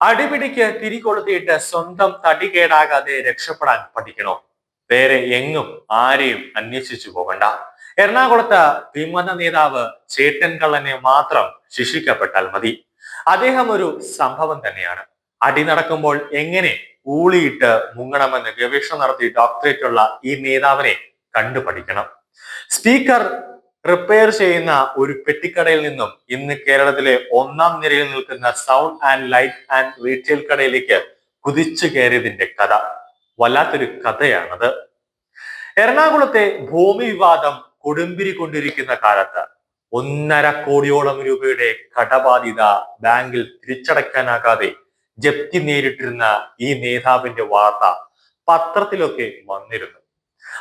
അടിപിടിക്ക് തിരികൊളുത്തിയിട്ട് സ്വന്തം തടി കേടാകാതെ രക്ഷപ്പെടാൻ പഠിക്കണം? വേറെ എങ്ങും ആരെയും അന്വേഷിച്ചു പോകണ്ട. എറണാകുളത്ത് വിമത നേതാവ് ചേട്ടൻ കള്ളനെ മാത്രം ശിക്ഷിക്കപ്പെട്ടാൽ മതി. അദ്ദേഹം ഒരു സംഭവം തന്നെയാണ്. അടി നടക്കുമ്പോൾ എങ്ങനെ ഊളിയിട്ട് മുങ്ങണമെന്ന് ഗവേഷണം നടത്തി ഡോക്ടറേറ്റ് ഉള്ള ഈ നേതാവിനെ കണ്ടുപഠിക്കണം. സ്പീക്കർ റിപ്പയർ ചെയ്യുന്ന ഒരു പെട്ടിക്കടയിൽ നിന്നും ഇന്ന് കേരളത്തിലെ ഒന്നാം നിരയിൽ നിൽക്കുന്ന sound and light and retail കടയിലേക്ക് കുതിച്ചു കയറിയതിന്റെ കഥ. വല്ലാത്തൊരു കഥയാണത്. എറണാകുളത്തെ ഭൂമി വിവാദം കൊടുമ്പിരി കൊണ്ടിരിക്കുന്ന കാലത്ത് ഒന്നര കോടിയോളം രൂപയുടെ കടബാധ്യത ബാങ്കിൽ തിരിച്ചടയ്ക്കാനാകാതെ ജപ്തി നേരിട്ടിരുന്ന ഈ നേതാവിന്റെ വാർത്ത പത്രത്തിലൊക്കെ വന്നിരുന്നു.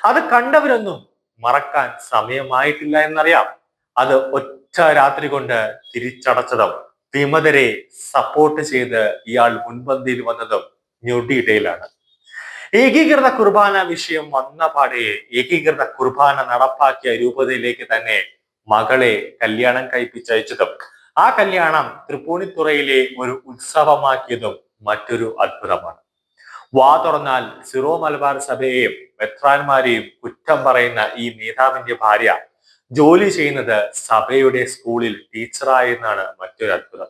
അത് കണ്ടവരൊന്നും മറക്കാൻ സമയമായിട്ടില്ല എന്നറിയാം. അത് ഒറ്റ രാത്രി കൊണ്ട് തിരിച്ചടച്ചതും വിമതരെ സപ്പോർട്ട് ചെയ്ത് ഇയാൾ മുൻപന്തിയിൽ വന്നതും ഞൊടിയിടയിലാണ് ഏകീകൃത കുർബാന വിഷയം വന്ന പാടെ ഏകീകൃത കുർബാന നടപ്പാക്കിയ രൂപതയിലേക്ക് തന്നെ മകളെ കല്യാണം കഴിപ്പിച്ചയച്ചതും ആ കല്യാണം തൃപ്പൂണിത്തുറയിലെ ഒരു ഉത്സവമാക്കിയതും മറ്റൊരു അത്ഭുതമാണ്. വാ തുറന്നാൽ സിറോ മലബാർ സഭയെയും മെത്രാന്മാരെയും കുറ്റം പറയുന്ന ഈ നേതാവിന്റെ ഭാര്യ ജോലി ചെയ്യുന്നത് സഭയുടെ സ്കൂളിൽ ടീച്ചറായെന്നാണ് മറ്റൊരു അത്ഭുതം.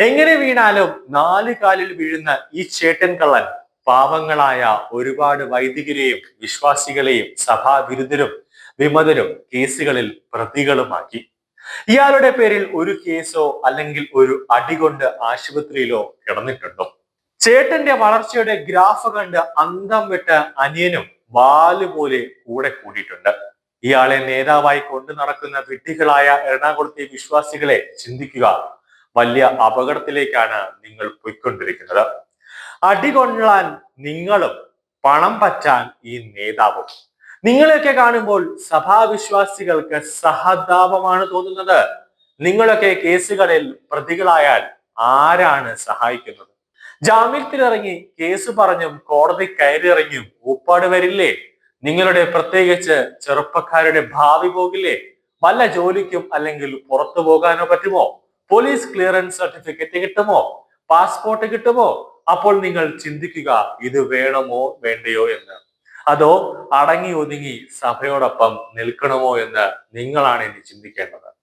എങ്ങനെ വീണാലും നാല് കാലിൽ വീഴുന്ന ഈ ചേട്ടൻ കള്ളൻ പാവങ്ങളായ ഒരുപാട് വൈദികരെയും വിശ്വാസികളെയും സഭാവിരുദ്ധരും വിമതരും കേസുകളിൽ പ്രതികളുമാക്കി. ഇയാളുടെ പേരിൽ ഒരു കേസോ അല്ലെങ്കിൽ ഒരു അടികൊണ്ട് ആശുപത്രിയിലോ കിടന്നിട്ടുണ്ടോ? ചേട്ടന്റെ വളർച്ചയുടെ ഗ്രാഫ് കണ്ട് അന്തം വിട്ട അനിയനും വാൽ പോലെ കൂടെ കൂടിയിട്ടുണ്ട്. ഇയാളെ നേതാവായി കൊണ്ടു നടക്കുന്ന വിഡ്ഢികളായ എറണാകുളത്തെ വിശ്വാസികളെ ചിന്തിക്കുക വലിയ അപകടത്തിലേക്കാണ് നിങ്ങൾ പോയിക്കൊണ്ടിരിക്കുന്നത്. അടികൊള്ളാൻ നിങ്ങളും പണം പറ്റാൻ ഈ നേതാവും. നിങ്ങളെയൊക്കെ കാണുമ്പോൾ സഭാവിശ്വാസികൾക്ക് സഹതാപമാണ് തോന്നുന്നത്. നിങ്ങളൊക്കെ കേസുകളിൽ പ്രതികളായാൽ ആരാണ് സഹായിക്കുന്നത്? ജാമ്യത്തിലിറങ്ങി കേസ് പറഞ്ഞും കോടതി കയറിയിറങ്ങിയും ഊപ്പാട് വരില്ലേ? നിങ്ങളുടെ പ്രത്യേകിച്ച് ചെറുപ്പക്കാരുടെ ഭാവി പോകില്ലേ? വല്ല ജോലിക്കും അല്ലെങ്കിൽ പുറത്തു പോകാനോ പറ്റുമോ? പോലീസ് ക്ലിയറൻസ് സർട്ടിഫിക്കറ്റ് കിട്ടുമോ? പാസ്പോർട്ട് കിട്ടുമോ? അപ്പോൾ നിങ്ങൾ ചിന്തിക്കുക ഇത് വേണമോ വേണ്ടയോ എന്ന്. അതോ അടങ്ങി ഒതുങ്ങി സഭയോടൊപ്പം നിൽക്കണമോ എന്ന് നിങ്ങളാണ് ഇനി ചിന്തിക്കേണ്ടത്.